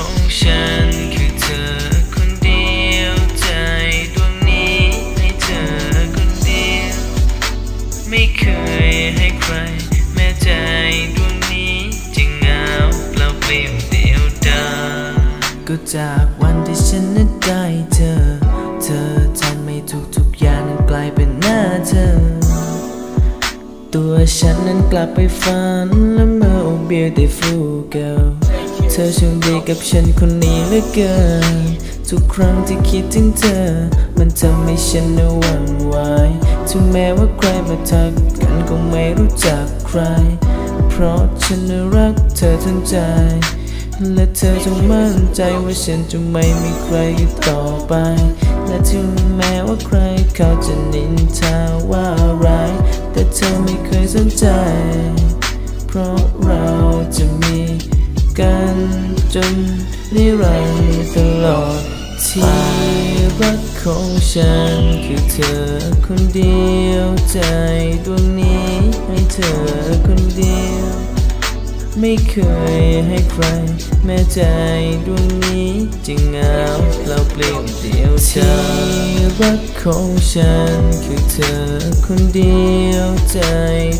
ของฉันคือเธอคนเดียวใจดวงนี้ให้เธอคนเดียว ไม่เคยให้ใคร แม้ใจดวงนี้จะเหงาเปล่าเปลี่ยวเดียวดายก็จากวันที่ฉันนั้นได้เธอ เธอทำไม่ทุกทุกๆอย่างนั้นกลายเป็นหน้าเธอ ตัวฉันนั้นกลับไปฝันและเมื่อ oh beautiful girl ธอช่างดีกับฉันคนนี้เหลือเกิน ทุกครั้งที่คิดถึงเธอ มันทำให้ฉันนั้นหวั่นไหวถึงแม้ว่าใครมาทักกันก็ไม่รู้จักใคร เพราะฉันรักเธอทั้งใจ และเธอจงมั่นใจว่าฉันจะไม่มีใครอีกต่อไป และถึงแม้ว่าใครเขาจะนินทาว่าร้าย แต่เธอไม่เคยสนใจ เพราะเราจะ กันจนนิรันดร์ตลอดที่รักของฉันคือเธอคนเดียวใจดวงนี้ให้เธอคนเดียว ไม่เคยให้ใคร แม้ใจดวงนี้จะเหงาเราเปลี่ยวเดียวใจรักของฉันคือเธอคนเดียวใจ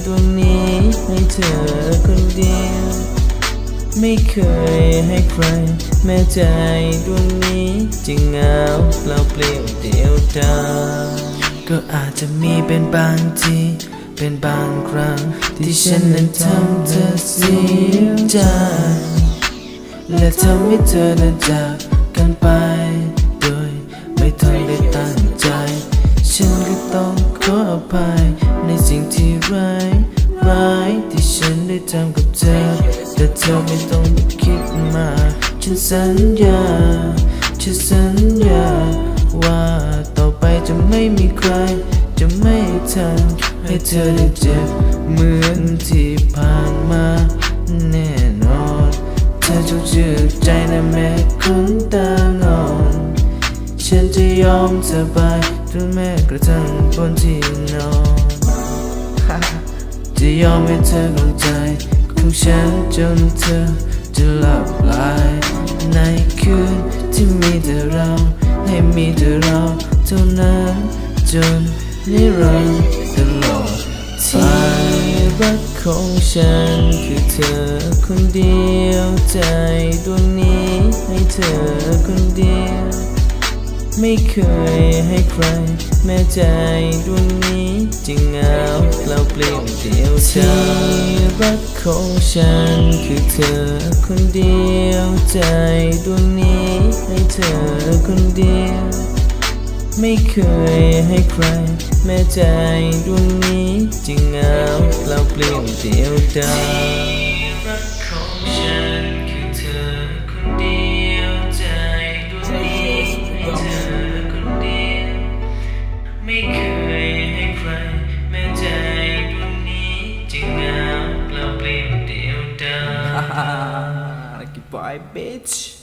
ดวงนี้ให้เธอคนเดียว ไม่เคยให้ใคร แม้ใจดวงนี้จะเหงาเราเปลี่ยวเดียวดายก็อาจจะมีเป็นบางทีเป็นบางครั้ง ที่ฉันนั้นทำเธอเสียใจและทำให้เธอนั้นจากกันไป โดยไม่ทันได้ตั้งใจ ฉันก็ต้องขออภัยในสิ่งที่ร้าย ร้ายที่ฉันได้ทำกับเธอ แต่เธอไม่ต้องคิดมากฉันสัญญา ฉันสัญญา ว่าต่อไปจะไม่มีใคร จะไม่ทำให้เธอได้เจ็บเหมือนที่ผ่านมาแน่นอน เธอจงเชื่อใจนะแม้คนตางอนฉันจะยอมเธอไปถึงแม้กระทั่งบนที่นอน จะยอมให้เธอเข้าใจของฉันจนเธอจะหลับไหลในคืนที่มีแต่เราให้มีแต่เราเท่านั้นจนนิรันดร์ตลอดที่รักของฉันคือเธอคนเดียวใจดวงนี้ให้เธอคนเดียว ไม่เคยให้ใคร แม้ใจดวงนี้จะเหงาเราเปลี่ยวเดียวใจรักของฉันคือเธอคนเดียวใจดวงนี้ให้เธอคนเดียว ไม่เคยให้ใคร แม้ใจดวงนี้จะเหงาเราเปลี่ยวเดียวดาย bitch.